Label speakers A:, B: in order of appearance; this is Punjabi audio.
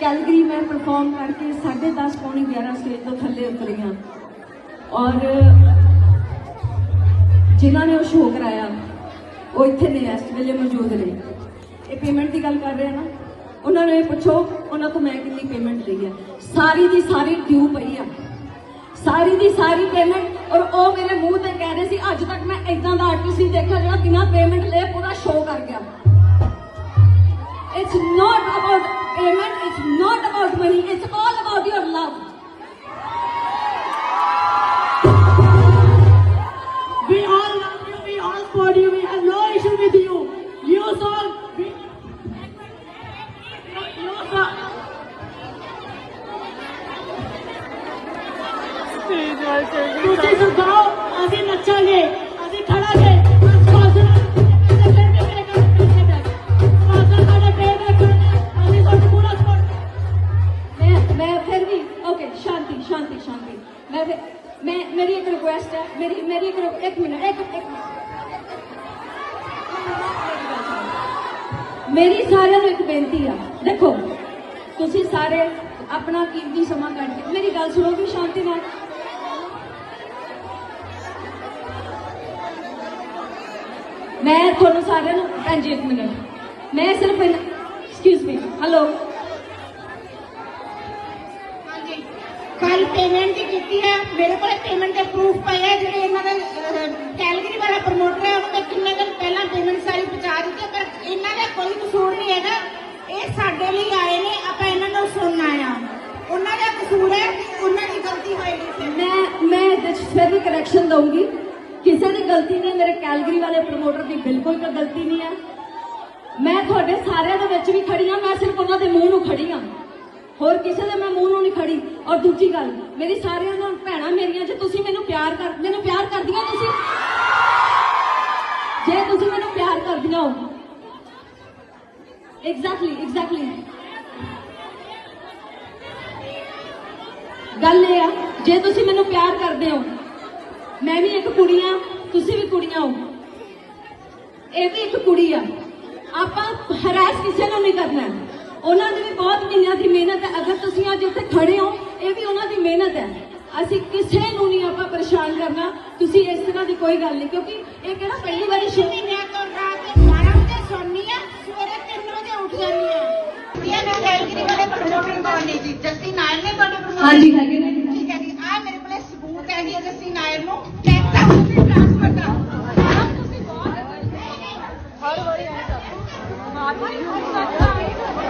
A: ਕੈਲਗਰੀ ਮੈਂ ਪਰਫਾਰਮ ਕਰਕੇ 10:30 ਪੌਣੇ 11 ਸਟੇਜ ਤੋਂ ਥੱਲੇ ਉਤਰੀ ਹਾਂ। ਔਰ ਜਿਨ੍ਹਾਂ ਨੇ ਉਹ ਸ਼ੋਅ ਕਰਾਇਆ, ਉਹ ਇੱਥੇ ਨੇ, ਇਸ ਵੇਲੇ ਮੌਜੂਦ ਨੇ। ਇਹ ਪੇਮੈਂਟ ਦੀ ਗੱਲ ਕਰ ਰਹੇ ਆ ਨਾ। ਉਹਨਾਂ ਨੂੰ ਇਹ ਪੁੱਛੋ, ਉਹਨਾਂ ਤੋਂ ਮੈਂ ਕਿੰਨੀ ਪੇਮੈਂਟ ਲਈ ਹੈ। ਸਾਰੀ ਦੀ ਸਾਰੀ ਡਿਊ ਪਈ ਆ। ਸਾਰੀ ਦੀ ਸਾਰੀ ਪੇਮੈਂਟ ਔਰ ਉਹ ਮੇਰੇ ਮੂੰਹ ਤੇ ਕਹਿ ਰਹੇ ਸੀ, ਅੱਜ ਤੱਕ ਮੈਂ ਇਦਾਂ ਦਾ ਆਰਟਿਸਟ ਨਹੀਂ ਦੇਖਿਆ ਜਿਹੜਾ ਬਿਨਾਂ ਪੇਮੈਂਟ ਲਏ ਪੂਰਾ show about money. It's all about your love.
B: We all love you. We all support you. We have no issue with you. You saw. We, you, you अच्छा है
A: ਮੈਂ ਮੈਂ, ਮੇਰੀ ਇੱਕ ਰਿਕੁਐਸਟ ਹੈ, ਮੇਰੀ ਮੇਰੀ ਇੱਕ ਇੱਕ ਮਿੰਟ, ਇੱਕ ਇੱਕ ਮੇਰੀ ਸਾਰਿਆਂ ਨੂੰ ਇੱਕ ਬੇਨਤੀ ਆ। ਦੇਖੋ, ਤੁਸੀਂ ਸਾਰੇ ਆਪਣਾ ਕੀਮਤੀ ਸਮਾਂ ਕੱਢ ਕੇ ਮੇਰੀ ਗੱਲ ਸੁਣੋ ਵੀ ਸ਼ਾਂਤੀ ਨਾਲ। ਮੈਂ ਤੁਹਾਨੂੰ ਸਾਰਿਆਂ ਨੂੰ ਭੈਣ ਇੱਕ ਮਿੰਟ। ਮੈਂ ਸਿਰਫ ਐਕਸਕਿਊਜ਼ ਮੀ ਹੈਲੋ
C: ਹਾਂਜੀ ਕੱਲ ਪੇਮੈਂਟ ਦੀ ਕੀਤੀ ਹੈ ਮੇਰੇ ਕੋਲ ਪੇਮੈਂਟ ਦੇ ਪ੍ਰੂਫ ਪਏ ਹੈ ਜਿਹੜੇ ਇਹਨਾਂ ਦਾ ਕੈਲਗਰੀ ਵਾਲਾ ਪ੍ਰਮੋਟਰ ਹੈ ਉਹਨੇ ਕਿੰਨੇ ਦਿਨ ਪਹਿਲਾਂ ਪੇਮੈਂਟ ਸਾਰੀ ਪਹੁੰਚਾ ਦਿੱਤੀ, ਪਰ ਇਹਨਾਂ ਦਾ ਕੋਈ ਕਸੂਰ ਨਹੀਂ ਹੈਗਾ। ਇਹ ਸਾਡੇ ਲਈ ਆਏ ਨੇ, ਆਪਾਂ ਇਹਨਾਂ ਨੂੰ ਸੁਣਨਾ ਆ। ਉਹਨਾਂ ਦਾ ਕਸੂਰ ਹੈ, ਉਹਨਾਂ ਦੀ ਗਲਤੀ ਹੋਏਗੀ
A: ਮੈਂ ਮੈਂ ਇਹਦੇ 'ਚ ਫਿਰ ਵੀ ਕਰੈਕਸ਼ਨ ਦਊਂਗੀ। ਕਿਸੇ ਦੀ ਗਲਤੀ ਨਹੀਂ ਮੇਰੇ ਕੈਲਗਰੀ ਵਾਲੇ ਪ੍ਰਮੋਟਰ ਦੀ ਬਿਲਕੁਲ ਕੋਈ ਗਲਤੀ ਨਹੀਂ ਹੈ ਮੈਂ ਤੁਹਾਡੇ ਸਾਰਿਆਂ ਦੇ ਵਿੱਚ ਵੀ ਖੜੀ ਹਾਂ ਮੈਂ ਸਿਰਫ ਉਹਨਾਂ ਦੇ ਮੂੰਹ ਨੂੰ ਖੜੀ ਹਾਂ ਹੋਰ ਕਿਸੇ ਦੇ ਮੈਂ ਮੂੰਹ ਨੂੰ ਨਹੀਂ ਖੜੀ। ਔਰ ਦੂਜੀ ਗੱਲ, ਮੇਰੀ ਸਾਰਿਆਂ ਨੂੰ ਭੈਣਾਂ ਮੇਰੀਆਂ, ਜੇ ਤੁਸੀਂ ਮੈਨੂੰ ਪਿਆਰ ਕਰ, ਮੈਨੂੰ ਪਿਆਰ ਕਰਦੀਆਂ ਤੁਸੀਂ? ਜੇ ਤੁਸੀਂ ਮੈਨੂੰ ਪਿਆਰ ਕਰਦੀਆਂ ਹੋ। ਐਗਜ਼ੈਕਟਲੀ ਐਗਜ਼ੈਕਟਲੀ ਗੱਲ ਇਹ ਆ, ਜੇ ਤੁਸੀਂ ਮੈਨੂੰ ਪਿਆਰ ਕਰਦੇ ਹੋ, ਮੈਂ ਵੀ ਇੱਕ ਕੁੜੀ ਆ, ਤੁਸੀਂ ਵੀ ਕੁੜੀਆਂ ਹੋ। ਇਹ ਵੀ ਇੱਕ ਕੁੜੀ ਆ। ਆਪਾਂ ਹਰਾਸ ਕਿਸੇ ਨੂੰ ਨਹੀਂ ਕਰਨਾ। ਉਹਨਾਂ ਦੀ ਵੀ ਬਹੁਤ ਮਹੀਨਿਆਂ ਦੀ ਮਿਹਨਤ ਹੈ। ਅਗਰ ਤੁਸੀਂ ਅੱਜ ਇੱਥੇ ਖੜੇ ਹੋ ਇਹ ਵੀ ਉਹਨਾਂ ਦੀ ਮਿਹਨਤ ਹੈ। ਅਸੀਂ ਕਿਸੇ ਨੂੰ ਨਹੀਂ ਆਪਾਂ ਪਰੇਸ਼ਾਨ ਕਰਨਾ। ਤੁਸੀਂ ਇਸ ਤਰ੍ਹਾਂ ਦੀ ਕੋਈ ਗੱਲ ਨਹੀਂ ਕਿਉਂਕਿ ਇਹ ਕਿਹੜਾ ਪਹਿਲੀ ਵਾਰੀ ਸ਼ੁਰੂ
C: ਮਹੀਨਿਆਂ ਤੋਂ ਰਾਤ ਦੇ 12 ਵਜੇ ਆ ਸਵੇਰੇ 3 ਵਜੇ ਉੱਠ ਜਾਂਦੀ ਆ ਇਹ ਮੈਂ ਕੈਲਗਰੀ ਵਾਲੇ ਪ੍ਰਮੋਟਰ ਕੋਲ ਨਹੀਂ ਜੀ ਜੱਸੀ ਨਾਇਰ ਨੇ ਤੁਹਾਡੇ promoter
A: ਹਾਂਜੀ। ਹੈਗੇ